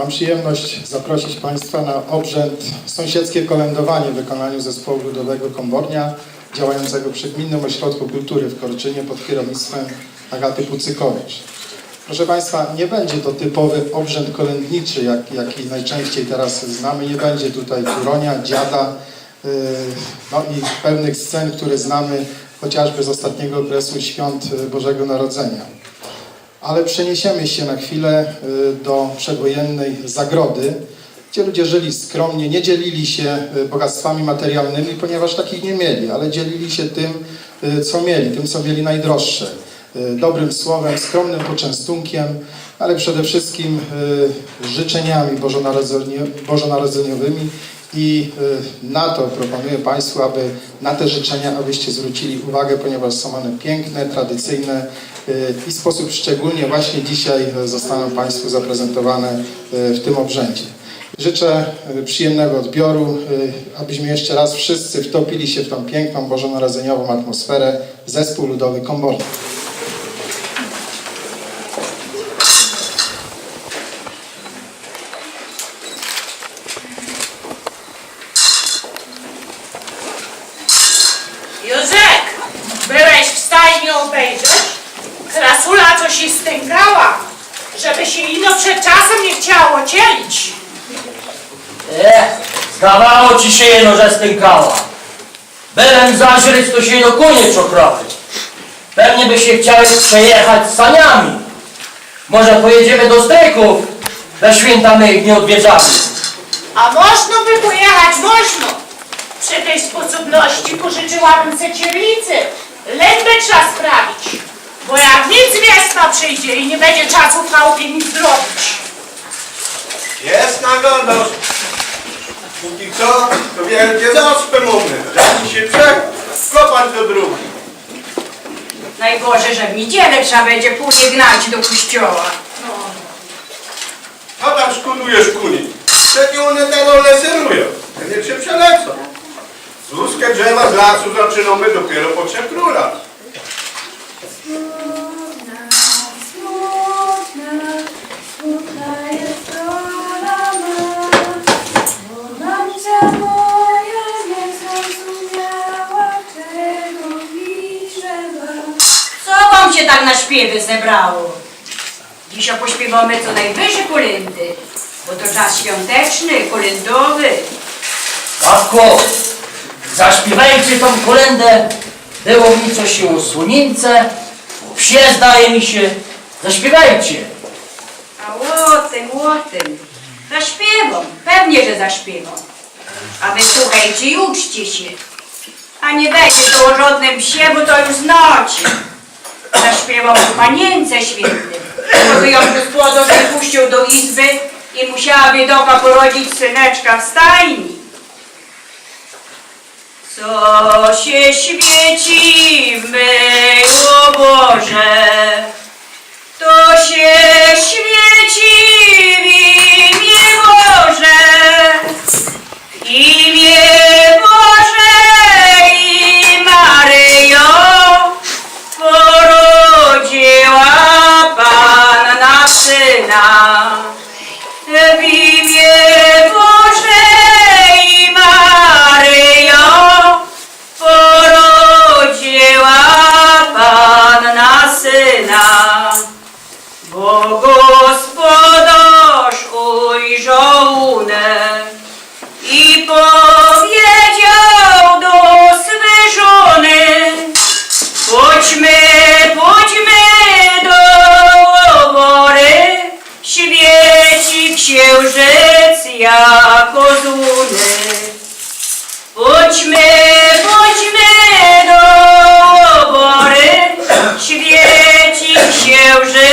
Mam przyjemność zaprosić Państwa na obrzęd sąsiedzkie kolędowanie w wykonaniu zespołu ludowego Kombornia działającego przy Gminnym Ośrodku Kultury w Korczynie pod kierownictwem Agaty Pucykowicz. Proszę Państwa, nie będzie to typowy obrzęd kolędniczy, jak, jaki najczęściej teraz znamy. Nie będzie tutaj turonia, dziada, yy, no i pewnych scen, które znamy chociażby z ostatniego okresu świąt Bożego Narodzenia ale przeniesiemy się na chwilę y, do przedwojennej zagrody, gdzie ludzie żyli skromnie, nie dzielili się y, bogactwami materialnymi, ponieważ takich nie mieli, ale dzielili się tym, y, co mieli, tym, co mieli najdroższe. Dobrym słowem, skromnym poczęstunkiem, ale przede wszystkim życzeniami bożonarodzenio- bożonarodzeniowymi i y, na to proponuję Państwu, aby na te życzenia, abyście zwrócili uwagę, ponieważ są one piękne, tradycyjne y, i w sposób szczególnie właśnie dzisiaj y, zostaną Państwu zaprezentowane w tym obrzędzie. Życzę przyjemnego odbioru, abyśmy jeszcze raz wszyscy wtopili się w tą piękną bożonarodzeniową atmosferę zespół ludowy Komborny. Józek, byłeś w stajni obejrzeć? Krasula coś się stękała, żeby się ino przed czasem nie chciało cielić. E, jeno, że stękała. Byłem zażryć, to się jeno konie czokrały. Pewnie by się chciały przejechać saniami. Może pojedziemy do stryków. We święta my ich nie odwiedzamy. A można by pojechać, można. Przy tej sposobności pożyczyłabym se cierlicy. Lębę trzeba sprawić. Bo jak nic wiesna przyjdzie i nie będzie czasu w chałupie nic zrobić. Jest nagodość. Póki co, to wielkie zaspy mówię. Żadni się trzech, kopać do drugi. Najgorzej, że w niedzielę trzeba będzie później gnać do kościoła. A tam szkodujesz kuni. Przecież one te role serują. Niech się przelecą. Złuskie drzewa z lasu zaczynamy dopiero po trzech królach. Smutna, smutna jest rola ma, mamcia moja nie zrozumiała, czego pisze wam. Co wam się tak na śpiewy zebrało? Dzisiaj pośpiewamy co najwyżej kolendy, bo to czas świąteczny, kolendowy. Matko, zaśpiewajcie tą kolendę. Było mi coś się o słonince. O psie zdaje mi się. Zaśpiewajcie. A o tym, o tym. Zaśpiewam, pewnie, że zaśpiewam. A wy słuchajcie i uczcie się. A nie będzie to żadnym psie, bo to już znacie. Zaśpiewam o panience świętym. By ją gospodarz wypuścił do izby i musiała biedoka porodzić syneczka w stajni. Co się świeci w mej, o Boże, to się świeci meu gente.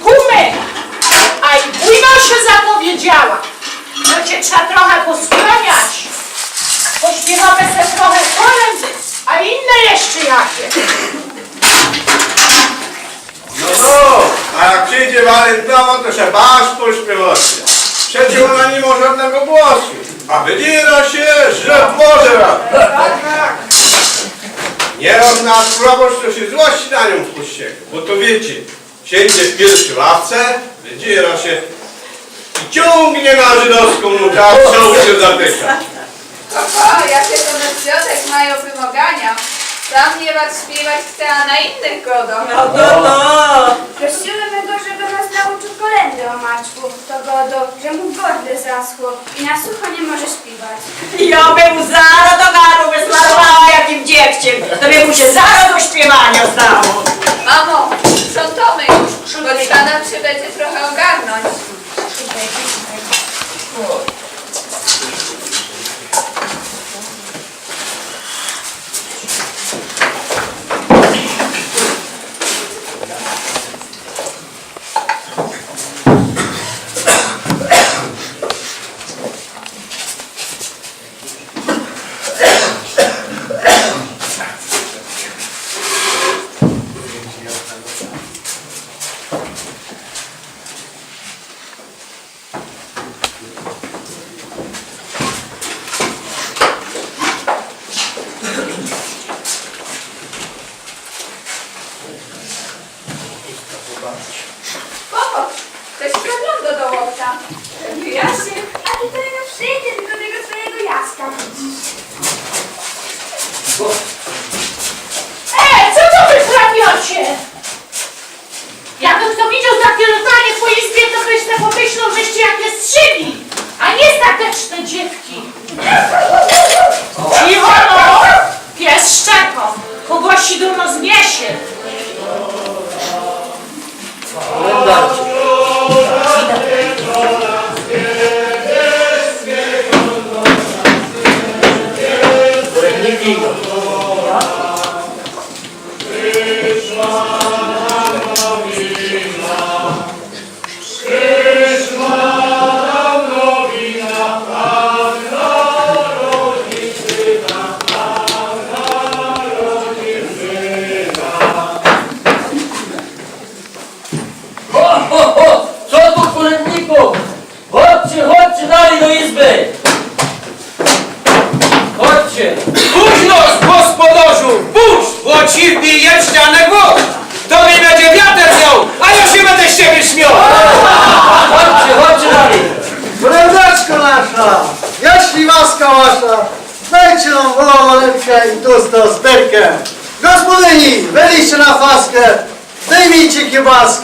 Kumy, a i bujno się zapowiedziała. Będzie trzeba trochę poskroniać. Pośpiewamy se trochę kolendy, a inne jeszcze jakie. No no, a jak przyjdzie Walentynowa, to się basz pośpiewać. Przecież ona nie ma żadnego głosu. A wydziera się, że może raz. Nieraz nasz proboszcz to się złości na nią w. Bo to wiecie, siędzie w pierwszej ławce, wydziera się i ciągnie na żydowską nutę, a co się zatyka. Oho, jakie to mecjotek mają wymagania. Sam nie was śpiewać chce, a na innych godą. No to to. Prosiłymy go, żeby nas nauczył kolendy o Maćku. To godo, że mu gordle zaschło i na sucho nie może śpiewać. Ja bym zaro do garu wysmarowała jakim dziewciem, to by mu się zaro do śpiewania stało.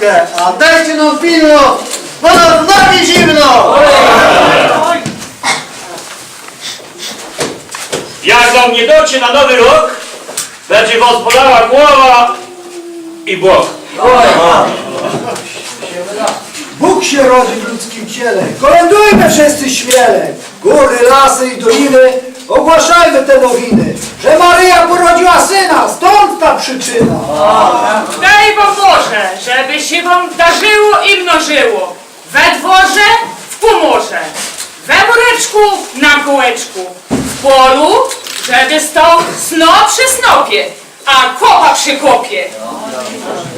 Kiebaskę, a dajcie nam pino, bo nam w nami zimno. Jak do mnie docie na nowy rok, będzie was bolała głowa i błok. Bóg się rodzi w ludzkim ciele, kolędujmy wszyscy śmiele. Góry, lasy i doliny, ogłaszajmy te nowiny, że Maryja porodziła syna, stąd ta przyczyna. Daj wam Boże, żeby się wam darzyło i mnożyło. We dworze, w pomorze. We woreczku, na kołeczku. polu, żeby stał snop przy snopie, a kopa przy kopie.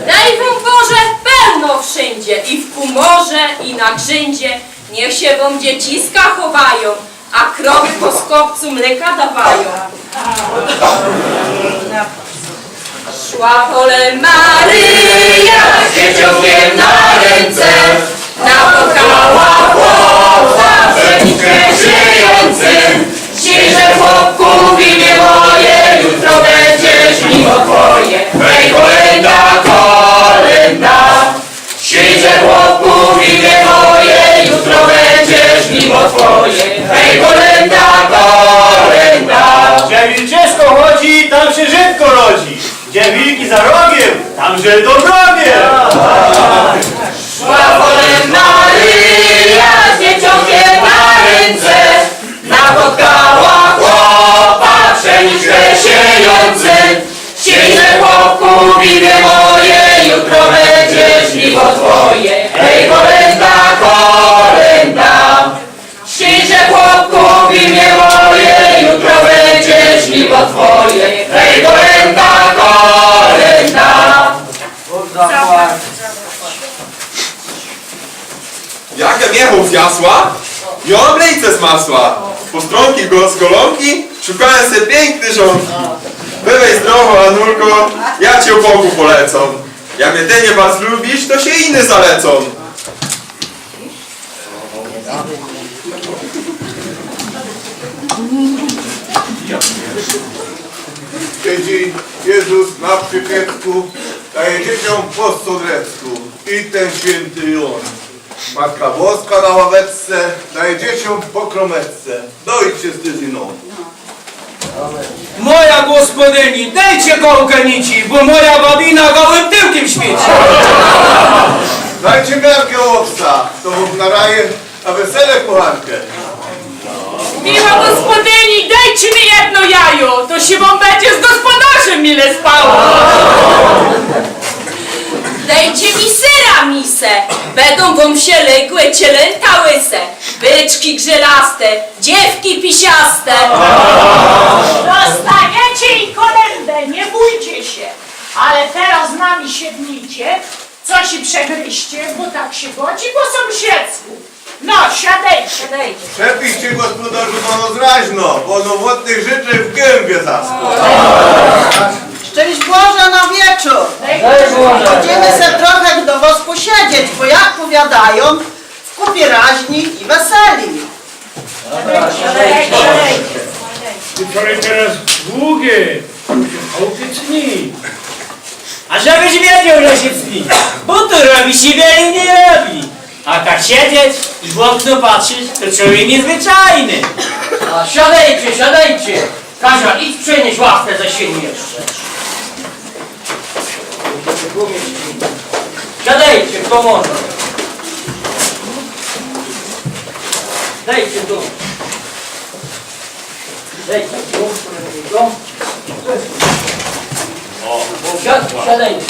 Daj wam Boże pełno wszędzie, i w kumorze, i na grzędzie. Niech się wam dzieciska chowają, a krowy po skopcu mleka dawają. Szła pole Maryja z dzieciątkiem na ręce, napotykała chłopca pszeniczkę siejącym. Ściże chłopku w imię moje, jutro będziesz mimo twoje. Hej, kolenda, kolenda. Ściże chłopku w imię moje, Żydo wrogie. Szła pole Maryja z dzieciątkiem na ręce, napotkała chłopa pszeniczkę siejący. Ściże chłopku imię moje, jutro będziesz miło twoje. Hej, kolenda, kolenda. Ściże chłopku imię moje, jutro będziesz miło twoje. Hej, kolenda, kolenda. Jaka miechów zjasła? I oblejce z masła. Postronki go z golonki, szukałem se piękny rząd. Bywaj zdrowo, Anulko, ja cię Bogu polecą. Jak mnie ty nie was lubisz, to się inny zalecą. Siedzi Jezus na przypiecku, daje dzieciom po stodrecku i ten święty Jon. Matka Boska na ławeczce, daje dzieciom po kromeczce. Dojdźcie z tyzyną. Moja gospodyni, dajcie gołkę nici, bo moja babina gołym tyłkiem świeci. Dajcie miarkę owca, to wam naraje na wesele kochankę. Miła gospodyni, dajcie mi jedno jajo, to się wam będzie z gospodarzem mile spało. Dajcie mi syra misę, będą wam się ległe cielęta łyse, byczki grzelaste, dziewki pisiaste. Dostaniecie i kolendę, nie bójcie się. Ale teraz z nami siednijcie, coś i przegryźcie, bo tak się godzi po sąsiedzku. No, siadajcie. Siadajcie. Przepiszcie gospodarzu panu zraźno, bo nowotnych życzę w gębie zaschło. Szczęść Boże na wieczór! Chodzimy se trochę do was posiedzieć, bo jak powiadają, w kupie raźni i weseli. Wczoraj teraz długie, opiecni. A żebyś wiedział, że się wstydzi, bo tu robi się wiele nie robi. A tak siedzieć i w okno patrzeć, to człowiek niezwyczajny. A siadajcie, siadajcie. Kazia, idź przenieść ławkę za sieni jeszcze. Siadajcie, kto może. Dajcie tu. Dajcie tu. tu. O, siad, siadajcie.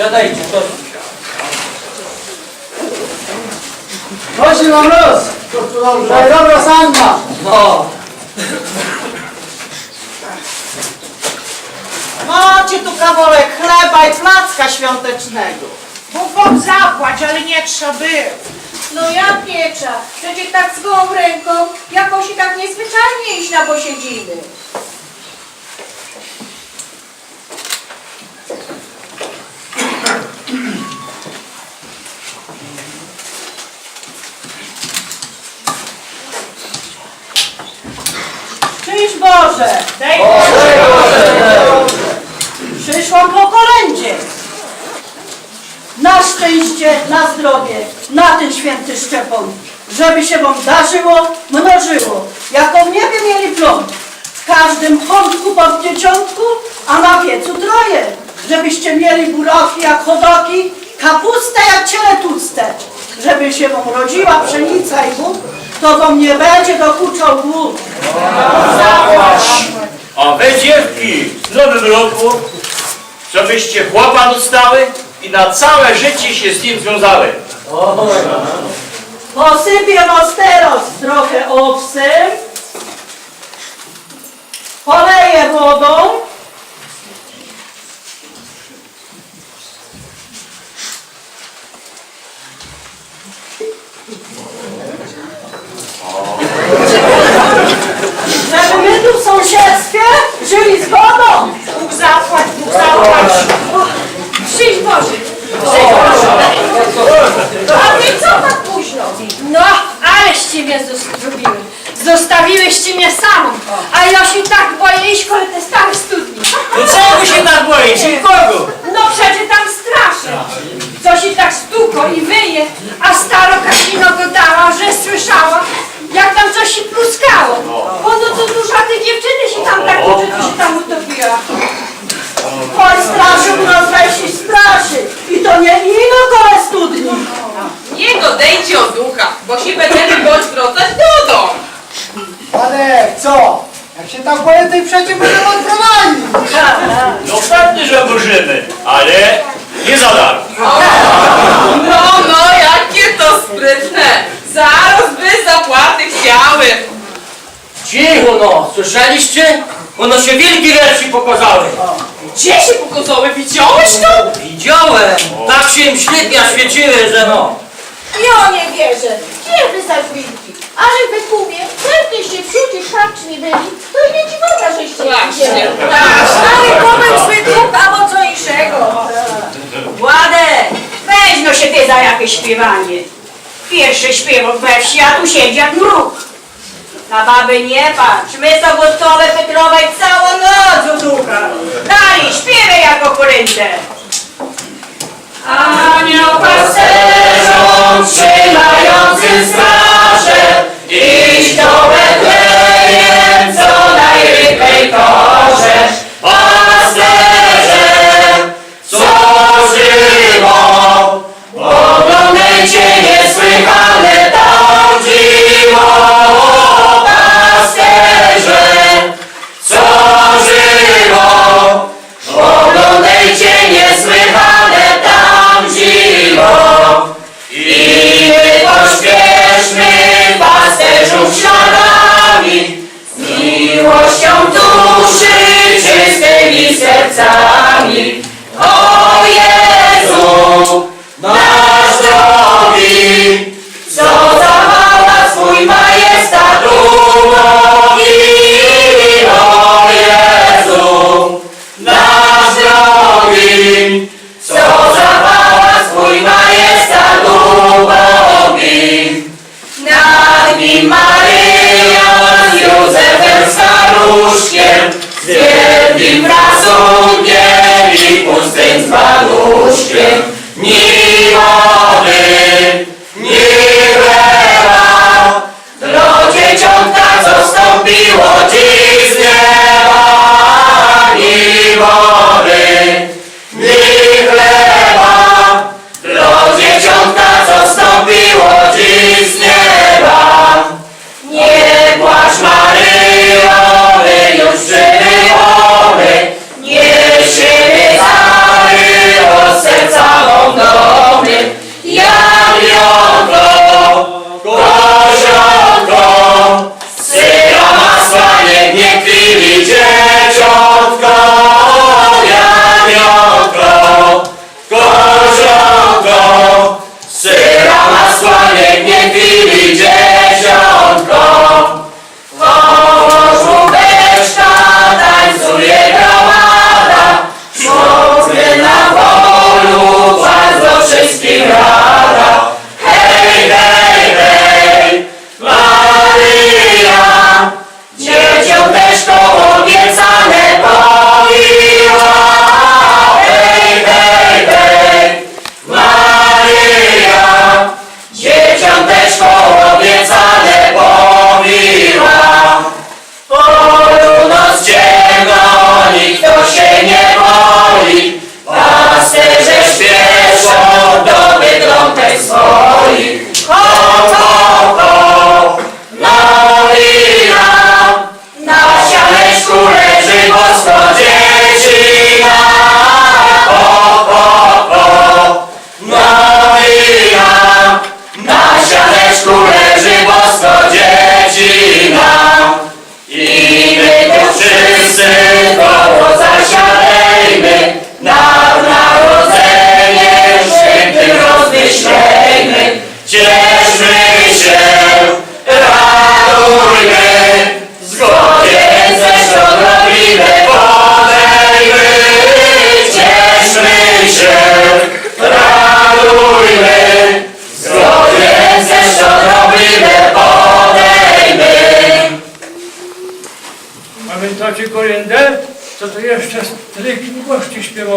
Siadajcie, to. Chodź mam los! Daj dobra sanna! No. Macie tu kawałek chleba i placka świątecznego. Bóg wam zapłać, ale nie trzeba było. No ja piecza, przecież tak z gołą ręką jakoś i tak niezwyczajnie iść na posiedziny. Szczęść Boże! Daj Przyszłam po kolędzie. Na szczęście, na zdrowie, na ten święty szczepon, żeby się wam darzyło, mnożyło, jako w niebie mieli plon. W każdym chątku pod dzieciątku, a na piecu troje, żebyście mieli buroki jak chodoki, kapustę jak ciele tłuste, żeby się wam rodziła pszenica i Bóg, to wam nie będzie dokuczał głód. A wy dziewki, w nowym roku, żebyście chłopa dostały i na całe życie się z nim związały. Posypię was teraz trochę owsem. Poleję wodą. Żeby my tu w sąsiedztwie żyli zgodą. Bóg zapłać, Bóg zapłać. Przyjdź Boże, przyjdź Boże. A ty co tak późno? No, aleście mnie zostawiły. Zostawiłyście mnie samą. A ja się tak boję iść koło te stare studni. I czego się tak boisz? I kogo? No przecież tam straszy. Co się tak stuko i wyje, a staro Kasino dodała, że słyszała, się pluskało. Bo no to duża te dziewczyny się tam tak uczy, to się tam utopiła. Oj, straszy u nas weź i straszy. I to nie ino koło studni. Nie godejcie o ducha, bo się będziemy bądź wracać do domu. Ale co? Jak się tak boję, to i przecież będę odprowadzili. No pewnie, że możemy, ale nie za darmo. No, no, jakie to sprytne. Zaraz by zapłaty chciały. Cicho no, słyszeliście? Ono się wilki lepsi pokazały. Gdzie się pokazały? Widziałeś to? Widziałem, tak się im ślepia świeciły, że no. Ja nie wierzę. Gdzie wy za wilki? Ale wy kumie, pewnie się wśród szarczni byli, to nie dziwota, żeście Właśnie. widzieli. Stary pomysł wyklup albo co innego. Władek, weź no się ty za jakieś śpiewanie. Pierwszy śpiewok we wsi, a tu siedzi jak mruk. Na baby nie patrz, my sobotkowe Petrowe całą noc u ducha. Dalej, śpiewaj jako korynte. Anioł pasterzom trzymający straże,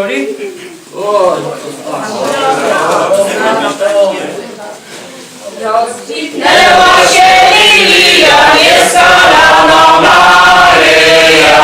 śpiewali? Oj, Rozkwitnęła się lilia nieskalaną Maryja.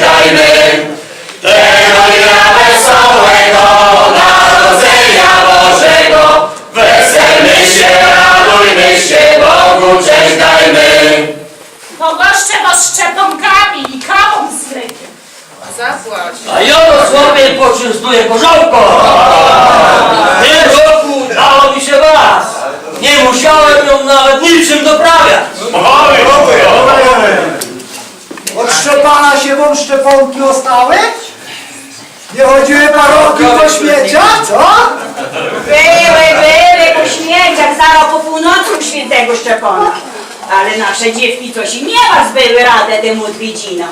Dajmy Tego dnia wesołego narodzenia Bożego Weselmy się, radujmy się, Bogu cześć dajmy Pogoszczę was szczeponkami i kawą z mlekiem Zapłać. A Jarosławie poczęstuję korzonką. W tym roku udało mi się was. Nie musiałem ją nawet niczym doprawiać. Od Szczepana się wam szczeponki ostały? Nie chodziły parobki do śmiecia, co? Były, były po śmierciach, zaraz po północy u świętego Szczepana. Ale nasze dziewki to się nie was były rade tym odwiedzinom.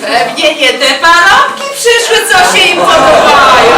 Pewnie nie te parobki przyszły, co się im podobają.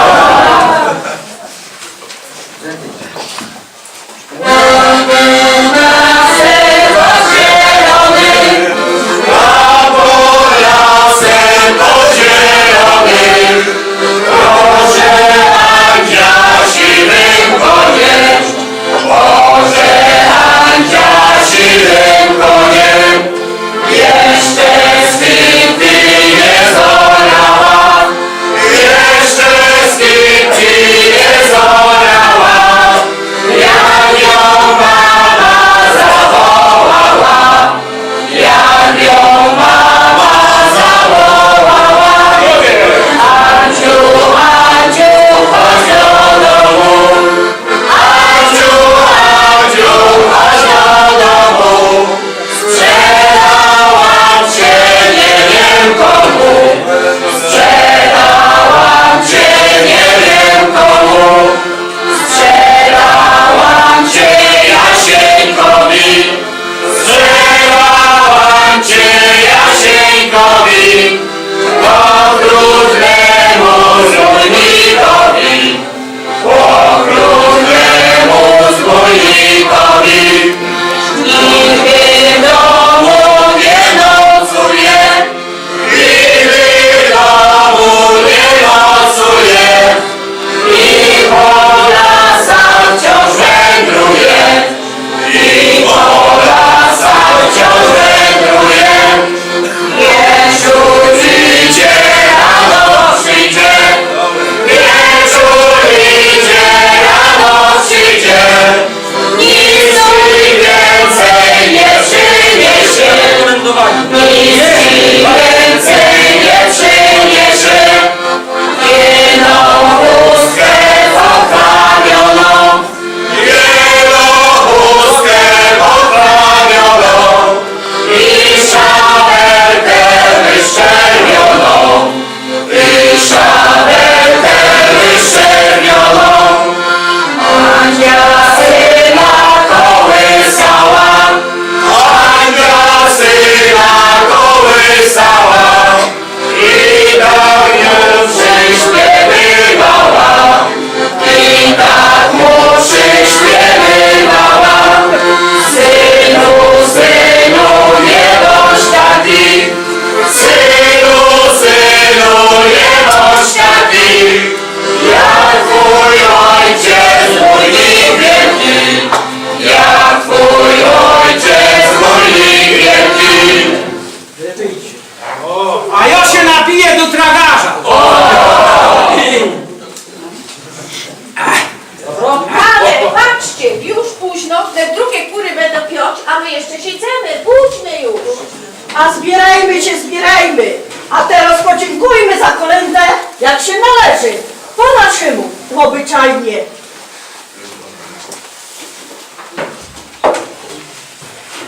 Zbierajmy się, zbierajmy. A teraz podziękujmy za kolędę, jak się należy. Po naszemu, obyczajnie.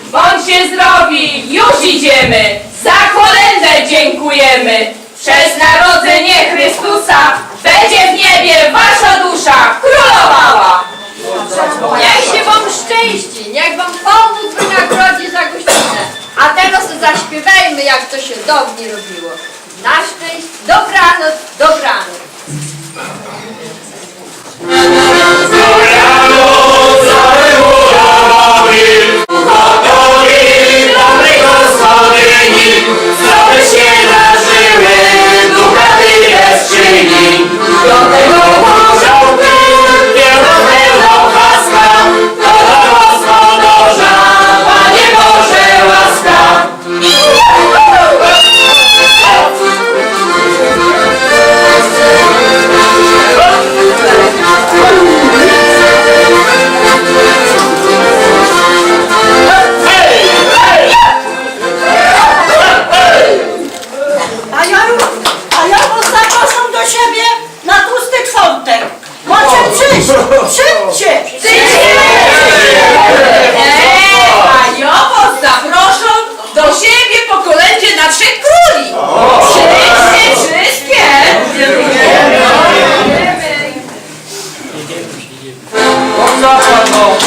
Bądźcie zdrowi, już idziemy. Za kolędę dziękujemy. Przez narodzenie Chrystusa będzie w niebie wasza dusza królowała. Niech się wam szczęści, niech wam Pan wynagrodzi za gościnę. A teraz zaśpiewajmy, jak to się dawniej robiło. Na szczęść, dobranoc, dobranoc. A「めっち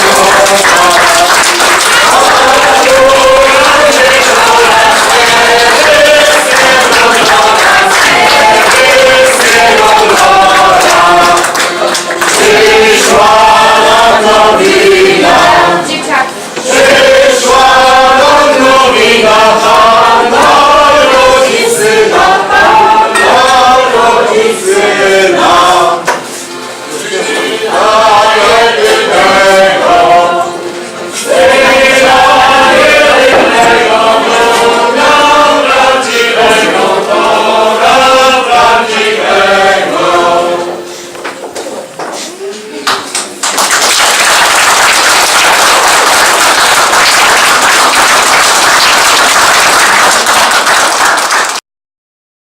ゃいいから」